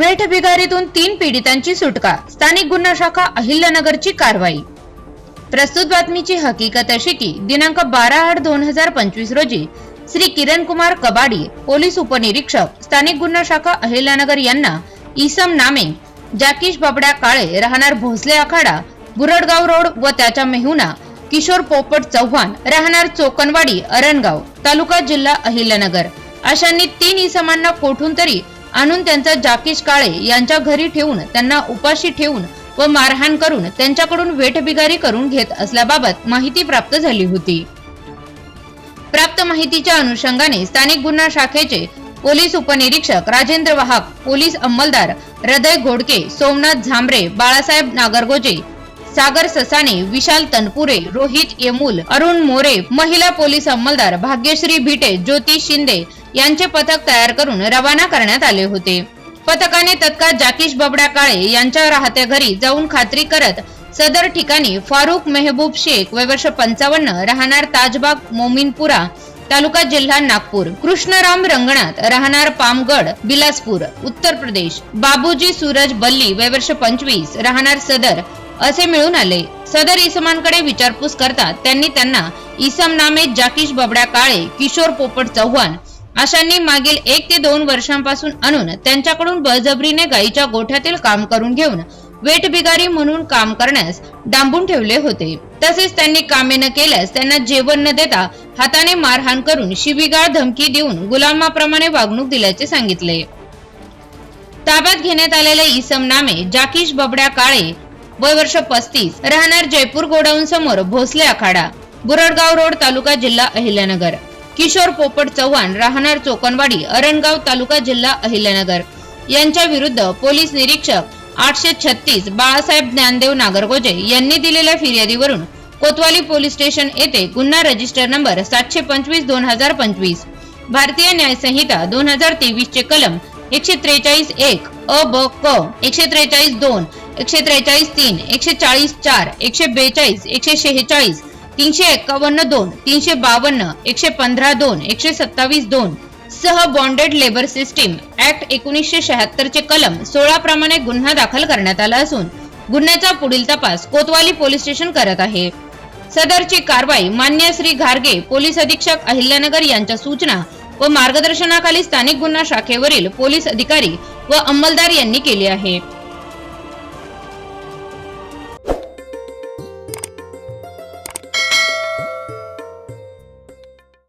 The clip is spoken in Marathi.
वेठ बिगारीतून तीन पीडितांची सुटका. स्थानिक गुन्हा शाखा अहिल्यानगरची कारवाई. प्रस्तुत बातमीची हकीकत अशी की दिनांक बारा आठ दोन हजार पंचवीस रोजी श्री किरण कुमार कबाडी पोलीस उपनिरीक्षक स्थानिक गुन्हा शाखा अहिल्यानगर यांना इसम नामे जाकीश बाबड्या काळे राहणार भोसले आखाडा बुरडगाव रोड व त्याच्या मेहुना किशोर पोपट चव्हाण राहणार चोकनवाडी अरणगाव तालुका जिल्हा अहिल्यानगर. अशांनी तीन इसमांना कोठून तरी आणून त्यांचा जाकीश काळे यांच्या घरी ठेवून त्यांना उपाशी ठेवून व मारहाण करून त्यांच्याकडून वेठबिगारी करून घेत असल्याबाबत माहिती प्राप्त झाली होती. प्राप्त माहितीच्या अनुषंगाने स्थानिक गुन्हा शाखेचे पोलीस उपनिरीक्षक राजेंद्र वाहक पोलीस अंमलदार हृदय घोडके सोमनाथ झांबरे बाळासाहेब नागरगोजे सागर ससाने विशाल तनपुरे रोहित येमूल अरुण मोरे महिला पोलीस अंमलदार भाग्यश्री भिटे ज्योती शिंदे यांचे पथक तयार करून रवाना करण्यात आले होते. पथकाने तत्काळ जाकीश बबडा काळे यांच्या राहत्या घरी जाऊन खात्री करत सदर ठिकाणी फारुख मेहबूब शेख वय वर्ष पंचावन्न राहणार ताजबाग मोमीनपुरा तालुका जिल्हा नागपूर कृष्णराम रंगनाथ राहणार पामगड बिलासपूर उत्तर प्रदेश बाबूजी सूरज बल्ली वय वर्ष पंचवीस राहणार सदर असे मिळून आले. सदर इसमांकडे विचारपूस करता त्यांनी त्यांना इसम नामे जाकीश बबड्या काळे किशोर पोपट चव्हाण अशांनी मागील एक ते दोन वर्षांपासून आणून त्यांच्याकडून बळजबरीने गायीच्या गोठ्यातील काम करून घेऊन वेटबिगारी म्हणून काम करण्यास डांबून ठेवले होते. तसेच त्यांनी कामे न केल्यास त्यांना जेवण न देता हाताने मारहाण करून शिवीगाळ धमकी देऊन गुलामाप्रमाणे वागणूक दिल्याचे सांगितले. ताब्यात घेण्यात आलेले इसम नामे जाकीश बबड्या काळे वय वर्ष पस्तीस राहणार जयपूर गोडाऊन समोर भोसले आखाडा बुरडगाव रोड तालुका जिल्हा अहिल्यानगर. किशोर पोपट चव्हाण राहणार चोकनवाडी अरणगाव तालुका जिल्हा अहिल्यानगर. यांच्या विरुद्ध पोलीस निरीक्षक आठशे छत्तीस बाळासाहेब ज्ञानदेव नागरगोजे यांनी दिलेल्या फिर्यादीवरून कोतवाली पोलीस स्टेशन येथे गुन्हा रजिस्टर नंबर सातशे पंचवीस दोन हजार पंचवीस भारतीय न्याय संहिता दोन हजार तेवीस चे कलम एकशे त्रेचाळीस एक अ ब क एकशे त्रेचाळीस दोन एकशे त्रेचाळीस तीन एकशे चाळीस चार एकशे बेचाळीस एकशे शेहेचाळीस तीनशे एक्कावन्न दोन तीनशे बावन्न एकशे पंधरा दोन एकशे सत्तावीस दोन. सह बॉन्डेड लेबर सिस्टीम ऍक्ट एकोणीसशे शहात्तर चे कलम सोळा प्रमाणे गुन्हा दाखल करण्यात आला असून गुन्ह्याचा पुढील तपास कोतवाली पोलीस स्टेशन करत आहे. सदरची कारवाई मान्य श्री घारगे पोलीस अधीक्षक अहिल्यानगर यांच्या सूचना व मार्गदर्शनाखाली स्थानिक गुन्हा शाखेवरील पोलीस अधिकारी व अंमलदार यांनी केली आहे.